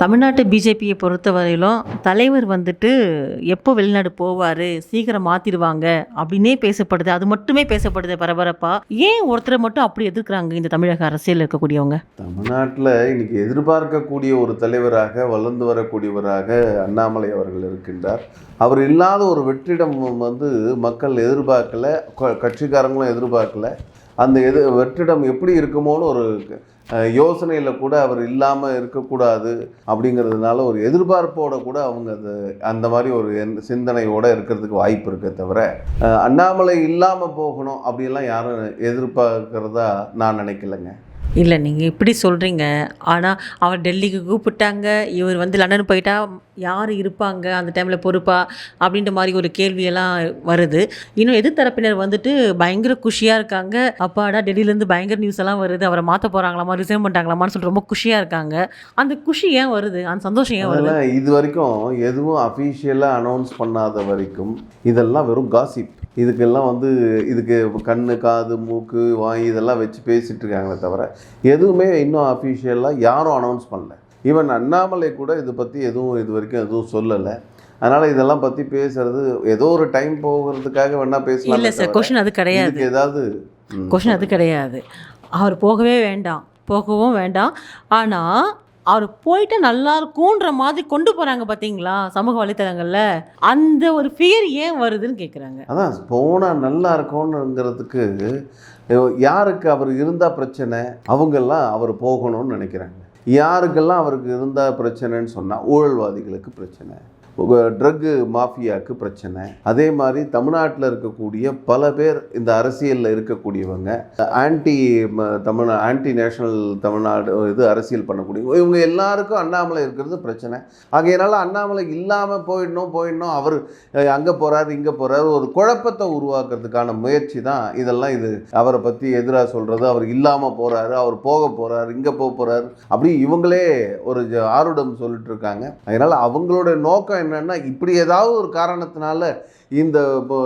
தமிழ்நாட்டு பிஜேபியை பொறுத்தவரையிலும் தலைவர் வந்துட்டு எப்போ வெளிநாடு போவார் சீக்கிரம் மாற்றிடுவாங்க அப்படின்னே பேசப்படுது. அது மட்டுமே பேசப்படுது பரபரப்பாக ஏன் ஒருத்தரை மட்டும் அப்படி எதிர்க்கிறாங்க இந்த தமிழக அரசியல் இருக்கக்கூடியவங்க? தமிழ்நாட்டில் இன்னைக்கு எதிர்பார்க்கக்கூடிய ஒரு தலைவராக வளர்ந்து வரக்கூடியவராக அண்ணாமலை அவர்கள் இருக்கின்றார். அவர் இல்லாத ஒரு வெற்றிடம் வந்து மக்கள் எதிர்பார்க்கல க- கட்சிக்காரங்களும் எதிர்பார்க்கல. அந்த எது வெற்றிடம் எப்படி இருக்குமோன்னு ஒரு யோசனையில் கூட அவர் இல்லாமல் இருக்கக்கூடாது அப்படிங்கிறதுனால ஒரு எதிர்பார்ப்போட கூட அவங்க அது அந்த மாதிரி ஒரு சிந்தனையோடு இருக்கிறதுக்கு வாய்ப்பு இருக்கே தவிர அண்ணாமலை இல்லாமல் போகணும் அப்படிலாம் யாரும் எதிர்பார்க்கிறதா நான் நினைக்கலைங்க. இல்லை நீங்கள் இப்படி சொல்கிறீங்க ஆனால் அவர் டெல்லிக்கு கூப்பிட்டாங்க. இவர் வந்து லண்டன் போயிட்டா யார் இருப்பாங்க? அந்த டைமில் பொறுப்பா? அப்படின்ற மாதிரி ஒரு கேள்வியெல்லாம் வருது. இன்னும் எதிர்த்தரப்பினர் வந்துட்டு பயங்கர குஷியாக இருக்காங்க. அப்பாடா டெல்லியிலேருந்து பயங்கர நியூஸ் எல்லாம் வருது. அவரை மாற்ற போகிறாங்களாமா ரிசைவ் பண்ணிட்டாங்களாமான்னு சொல்லிட்டு ரொம்ப குஷியாக இருக்காங்க. அந்த குஷி ஏன் வருது? அந்த சந்தோஷம் ஏன் வருது? இது வரைக்கும் எதுவும் அஃபீஷியலாக அனௌன்ஸ் பண்ணாத வரைக்கும் இதெல்லாம் வெறும் காசிப் இதுக்கெல்லாம் வந்து இதுக்கு கண்ணு காது மூக்கு வாய் இதெல்லாம் வச்சு பேசிகிட்டு இருக்காங்களே தவிர எதுவுமே இன்னும் அஃபீஷியலாக யாரும் அனௌன்ஸ் பண்ணல. ஈவன் அண்ணாமலை கூட இதை பற்றி எதுவும் இது வரைக்கும் எதுவும் சொல்லலை. அதனால் இதெல்லாம் பற்றி பேசுறது ஏதோ ஒரு டைம் போகிறதுக்காக வேணா பேசலாம் இல்லை சார் கொஷின் அது கிடையாது. ஏதாவது கொஷின் அது கிடையாது. அவர் போகவே வேண்டாம். போகவும் வேண்டாம். ஆனால் அவர் போயிட்டு நல்லா இருக்கும்ன்ற மாதிரி கொண்டு போகிறாங்க பார்த்தீங்களா சமூக வலைத்தளங்களில். அந்த ஒரு ஃபியர் ஏன் வருதுன்னு கேட்குறாங்க அதான் போனால் நல்லா இருக்கும்னுங்கிறதுக்கு யாருக்கு அவர் இருந்தால் பிரச்சனை? அவங்கெல்லாம் அவர் போகணும்னு நினைக்கிறாங்க. யாருக்கெல்லாம் அவருக்கு இருந்தால் பிரச்சனைன்னு சொன்னால் ஊழல்வாதிகளுக்கு பிரச்சனை. ட்ரக்கு மாஃபியாவுக்கு பிரச்சனை. அதே மாதிரி தமிழ்நாட்டில் இருக்கக்கூடிய பல பேர் இந்த அரசியலில் இருக்கக்கூடியவங்க anti Tamil anti national Tamil Nadu இது அரசியல் பண்ணக்கூடிய இவங்க எல்லாருக்கும் அண்ணாமலை இருக்கிறது பிரச்சனை. ஆகையினால அண்ணாமலை இல்லாமல் போயிடணும் போயிடணும். அவர் அங்கே போகிறார் இங்கே போகிறாரு ஒரு குழப்பத்தை உருவாக்குறதுக்கான முயற்சி தான் இதெல்லாம் இது. அவரை பற்றி எதிராக சொல்கிறது அவர் இல்லாமல் போகிறாரு அவர் போக போகிறாரு இங்கே போக போகிறாரு அப்படி இவங்களே ஒரு ஜ- ஆருடம் சொல்லிட்டு இருக்காங்க. அதனால் அவங்களோட நோக்கம் என்னன்னா இப்படி ஏதாவது ஒரு காரணத்தினால இந்த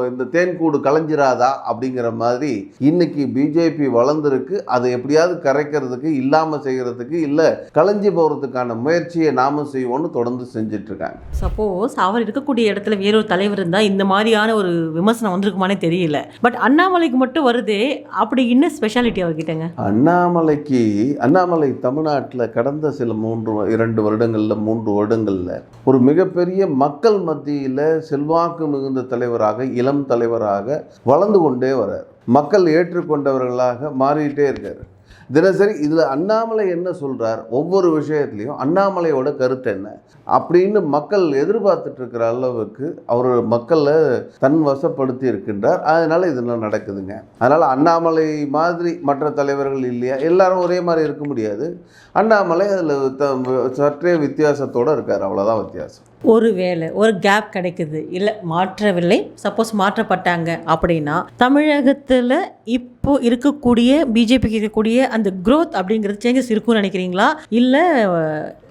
இந்த தேன்கூடு கலைஞ்சிராதா அப்படிங்கிற மாதிரி இன்னைக்கு பிஜேபி வளர்ந்துருக்கு. அதை எப்படியாவது கரைக்கிறதுக்கு இல்லாமல் செய்கிறதுக்கு இல்லை கலைஞ்சி போகிறதுக்கான முயற்சியை நாமும் செய்வோம்னு தொடர்ந்து செஞ்சுட்டு இருக்காங்க சப்போஸ் அவர் இருக்கக்கூடிய இடத்துல வேறொரு தலைவர் இருந்தால் இந்த மாதிரியான ஒரு விமர்சனம் வந்திருக்குமானே தெரியல. பட் அண்ணாமலைக்கு மட்டும் வருதே அப்படி இன்னும் ஸ்பெஷாலிட்டி அவர்கிட்டங்க? அண்ணாமலைக்கு அண்ணாமலை தமிழ்நாட்டில் கடந்த சில மூன்று இரண்டு வருடங்களில் மூன்று வருடங்களில் ஒரு மிகப்பெரிய மக்கள் மத்தியில் செல்வாக்கு மிகுந்த தலைவராக இளம் தலைவராக வளர்ந்து கொண்டே வரார் மக்கள் ஏற்றுக்கொண்டவர்களாக மாறிட்டே இருக்கார். தினசரி இதில் அண்ணாமலை என்ன சொல்கிறார் ஒவ்வொரு விஷயத்துலையும் அண்ணாமலையோட கருத்து என்ன? அப்படின்னு மக்கள் எதிர்பார்த்துட்டு இருக்கிற அளவுக்கு அவர் மக்களை தன் வசப்படுத்தி இருக்கின்றார். அதனால் இதெல்லாம் நடக்குதுங்க? அதனால் அண்ணாமலை மாதிரி மற்ற தலைவர்கள் இல்லையா? எல்லாரும் ஒரே மாதிரி இருக்க முடியாது. அண்ணாமலை அதில் சற்றே வித்தியாசத்தோடு இருக்கார். அவ்வளோதான் வித்தியாசம். ஒரு வேலை ஒரு கேப் கிடைக்குது. இல்லை மாற்றவில்லை. சப்போஸ் மாற்றப்பட்டாங்க அப்படின்னா தமிழகத்தில் இப்போ இருக்கக்கூடிய பிஜேபிக்கு இருக்கக்கூடிய அந்த க்ரோத் அப்படிங்கிறது சேஞ்சஸ் இருக்கும்னு நினைக்கிறீங்களா? இல்லை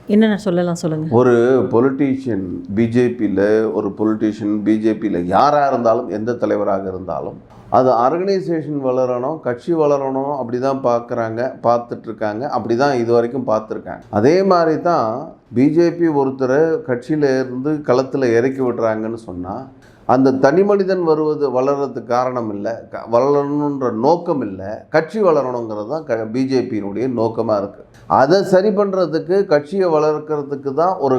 என்னென்ன சொல்லலாம் சொல்லுங்கள் ஒரு பொலிட்டீஷியன் பிஜேபியில் ஒரு பொலிட்டீஷியன் பிஜேபியில் யாராக இருந்தாலும் எந்த தலைவராக இருந்தாலும் அது ஆர்கனைசேஷன் வளரணும் கட்சி வளரணும் அப்படி தான் பார்க்குறாங்க பார்த்துட்ருக்காங்க அப்படி தான் இது வரைக்கும் பார்த்துருக்காங்க. அதே மாதிரி தான் பிஜேபி ஒருத்தரை கட்சியில் இருந்து களத்தில் இறக்கி விடுறாங்கன்னு சொன்னால் அந்த தனி மனிதன் வருவது வளர்றதுக்கு காரணம் இல்லை. க- வளரணுன்ற நோக்கம் இல்லை. கட்சி வளரணுங்கிறது தான் க பிஜேபியினுடைய நோக்கமாக இருக்குது அதை சரி பண்ணுறதுக்கு கட்சியை வளர்க்கறதுக்கு தான் ஒரு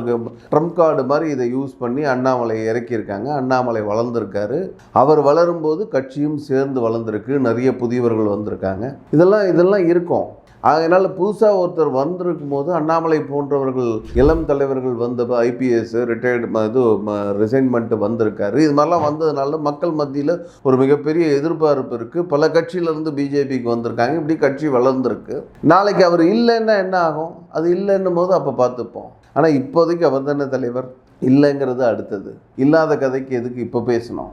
ட்ரம்ப் கார்டு மாதிரி இதை யூஸ் பண்ணி அண்ணாமலையை இறக்கியிருக்காங்க. அண்ணாமலை வளர்ந்துருக்காரு. அவர் வளரும்போது கட்சியும் சேர்ந்து வளர்ந்துருக்கு. நிறைய புதியவர்கள் வந்திருக்காங்க. இதெல்லாம் இதெல்லாம் இருக்கும். அதனால் புதுசாக ஒருத்தர் வந்திருக்கும் போது அண்ணாமலை போன்றவர்கள் இளம் தலைவர்கள் வந்த ஐபிஎஸ் ரிட்டையர்டு இது ரிசைன்மெண்ட்டு வந்திருக்காரு. இது மாதிரிலாம் வந்ததுனால மக்கள் மத்தியில் ஒரு மிகப்பெரிய எதிர்பார்ப்பு இருக்குது பல கட்சியிலேருந்து பிஜேபிக்கு வந்திருக்காங்க. இப்படி கட்சி வளர்ந்துருக்கு. நாளைக்கு அவர் இல்லைன்னா என்ன ஆகும்? அது இல்லைன்னும் போது அப்போ பார்த்துப்போம். ஆனால் இப்போதைக்கு அவர் தானே தலைவர். இல்லைங்கிறது அடுத்தது. இல்லாத கதைக்கு எதுக்கு இப்போ பேசணும்?